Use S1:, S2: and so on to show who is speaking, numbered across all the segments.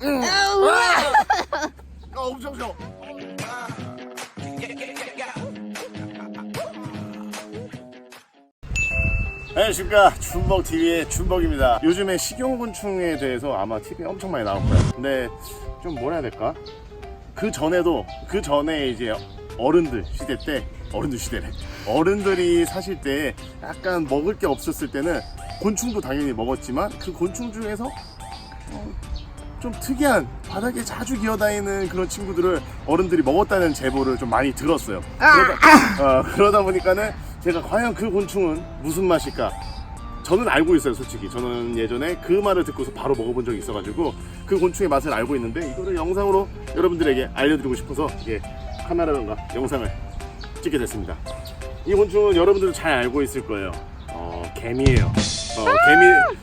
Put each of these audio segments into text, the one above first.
S1: 아, 엄청 셔. 안녕하십니까 준벅 TV의 준벅입니다. 요즘에 식용곤충에 대해서 아마 TV에 엄청 많이 나올 거예요. 근데 좀 뭐라 해야 될까? 그 전에도 그 전에 이제 어른들 시대 때 어른들 시대래 어른들이 사실 때 약간 먹을 게 없었을 때는 곤충도 당연히 먹었지만 그 곤충 중에서 어, 좀 특이한 바닥에 자주 기어다니는 그런 친구들을 어른들이 먹었다는 제보를 좀 많이 들었어요. 그러다, 어, 그러다 보니까는 제가 과연 그 곤충은 무슨 맛일까? 저는 알고 있어요, 솔직히. 저는 예전에 그 말을 듣고서 바로 먹어본 적이 있어가지고 그 곤충의 맛을 알고 있는데 이거를 영상으로 여러분들에게 알려드리고 싶어서 이게 카메라론과 영상을 찍게 됐습니다. 이 곤충은 여러분들도 잘 알고 있을 거예요. 어, 개미예요. 어, 개미, 어,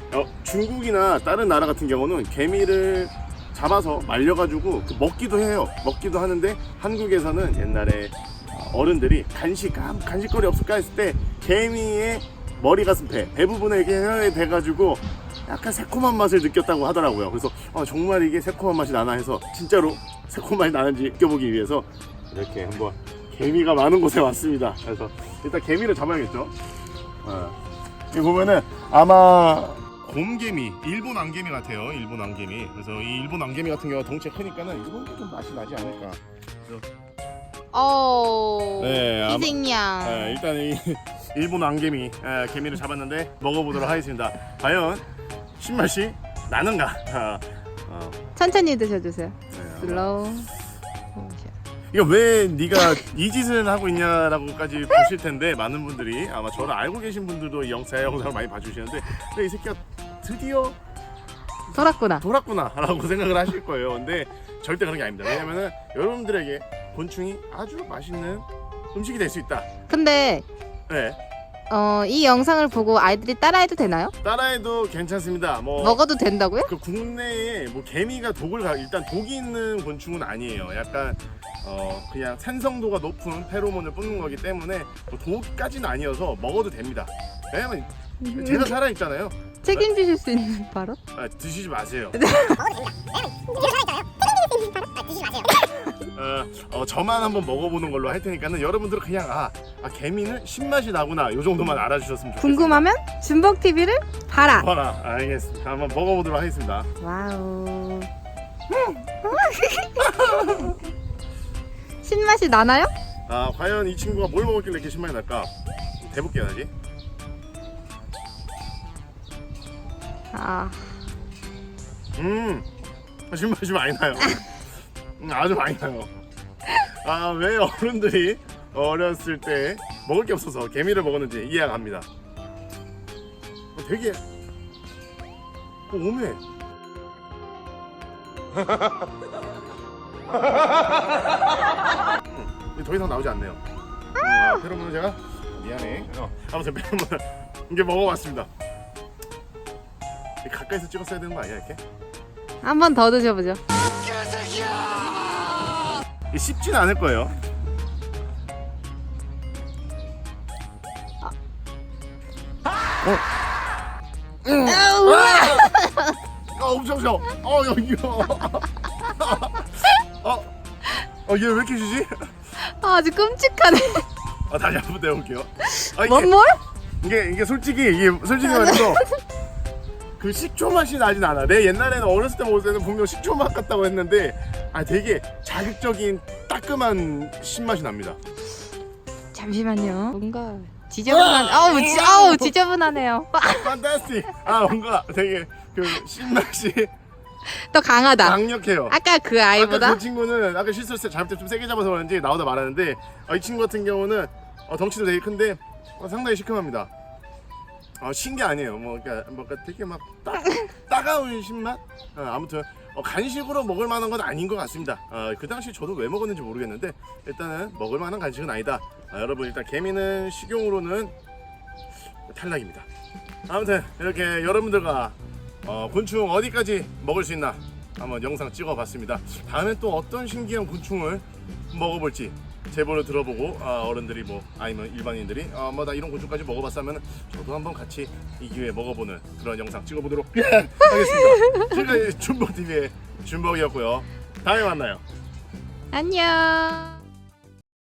S1: 중국이나 다른 나라 같은 경우는 개미를 잡아서 말려가지고 그 먹기도 해요. 먹기도 하는데 한국에서는 옛날에 어른들이 간식, 아, 간식거리 없을까 했을 때 개미의 머리 가슴 배, 배 부분에 이렇게 혀에 대가지고 약간 새콤한 맛을 느꼈다고 하더라고요. 그래서 아, 정말 이게 새콤한 맛이 나나 해서 진짜로 새콤한 맛이 나는지 느껴보기 위해서 이렇게 한번 개미가 많은 곳에 왔습니다. 그래서 일단 개미를 잡아야겠죠. 어. 여기 보면은 아마 곰개미, 일본 안개미 같아요. 일본 안개미. 그래서 이 일본 안개미 같은 경우가 덩치가 크니까는 이런 게좀 맛이 나지 않을까.
S2: 어.
S1: 네, 아마-
S2: 희생양.
S1: 네, 일단 이 일본 안개미 에, 개미를 잡았는데 먹어보도록 하겠습니다. 과연 신맛이 나는가? 아, 어,
S2: 천천히 드셔주세요.
S1: 네, 아마-
S2: 슬로우.
S1: 이거 왜 네가 이 짓을 하고 있냐라고까지 보실 텐데 많은 분들이 아마 저를 알고 계신 분들도 이 영, 제 영상을 많이 봐주시는데 근데 이 새끼가 드디어
S2: 돌았구나.
S1: 돌았구나라고 생각을 하실 거예요. 근데 절대 그런 게 아닙니다. 왜냐면은 여러분들에게 곤충이 아주 맛있는 음식이 될 수 있다.
S2: 근데
S1: 네,
S2: 어, 이 영상을 보고 아이들이 따라해도 되나요?
S1: 따라해도 괜찮습니다. 뭐
S2: 먹어도 된다고요?
S1: 그 국내에 뭐 개미가 독을 가 일단 독이 있는 곤충은 아니에요. 약간 어 그냥 산성도가 높은 페로몬을 뿜는 거기 때문에 뭐 독까지는 아니어서 먹어도 됩니다. 왜냐면 제가 살아 있잖아요.
S2: 책임지실 수 있는 발언?
S1: 아, 드시지 마세요. 어, 어, 저만 한번 먹어보는 걸로 할 테니까는 여러분들은 그냥 아, 아 개미는 신맛이 나구나 요 정도만 알아주셨으면 좋겠습니다.
S2: 궁금하면 준벅 TV를 봐라.
S1: 봐라 알겠습니다. 한번 먹어보도록 하겠습니다.
S2: 와우. 신맛이 나나요?
S1: 아 과연 이 친구가 뭘 먹었길래 이렇게 신맛이 날까? 대볼게요 다시.
S2: 아,
S1: 음 신맛이 많이 나요. 음, 아주 많이 나요. 아 왜 어른들이 어렸을 때 먹을 게 없어서 개미를 먹었는지 이해가 갑니다. 어, 되게 어, 오메. 음, 더 이상 나오지 않네요. 음, 아, 페로몬은 제가 미안해. 어, 아무튼 페로몬 이게 먹어봤습니다. 가까이서 찍었어야 되는 거 아니야 이렇게?
S2: 한 번 더 드셔보죠.
S1: 이게 쉽진 않을 거예요. 아 엄청 셔. 어 여기요. 어, 어, 얘 왜 이렇게 쉬지?
S2: 아, 아주 끔찍하네.
S1: 아, 다시 한번 내볼게요. 아, 이게,
S2: 뭔 뭘?
S1: 이게, 이게 솔직히, 이게 솔직히 말해서 그 식초 맛이 나진 않아. 내 옛날에는 어렸을 때 먹을 때는 분명 식초 맛 같다고 했는데, 아, 되게 자극적인 따끔한 신맛이 납니다.
S2: 잠시만요. 뭔가 지저분한. 아우, 지, 아우 지저분하네요.
S1: 판타스틱. 아, 뭔가 되게 그 신맛이
S2: 더 강하다.
S1: 강력해요.
S2: 아까 그
S1: 아까
S2: 아이보다
S1: 그 친구는 아까 실수했을 때 잡을 때 좀 세게 잡아서 그런지 나오다 말았는데 아, 이 친구 같은 경우는 어, 덩치도 되게 큰데 어, 상당히 시큼합니다. 어, 신게 아니에요. 뭐 그러니까 뭔가 되게 막 따, 따가운 신맛. 어, 아무튼 어, 간식으로 먹을 만한 건 아닌 것 같습니다. 어, 그 당시 저도 왜 먹었는지 모르겠는데 일단은 먹을 만한 간식은 아니다. 아, 여러분 일단 개미는 식용으로는 탈락입니다. 아무튼 이렇게 여러분들과 어, 곤충 어디까지 먹을 수 있나 한번 영상 찍어봤습니다. 다음에 또 어떤 신기한 곤충을 먹어볼지 제보를 들어보고 아, 어른들이 뭐 아니면 일반인들이 아, 뭐나 이런 곤충까지 먹어봤어 하면 저도 한번 같이 이 기회에 먹어보는 그런 영상 찍어보도록 하겠습니다. 지금까지 준벅TV의 준벅이었고요. 다음에 만나요.
S2: 안녕.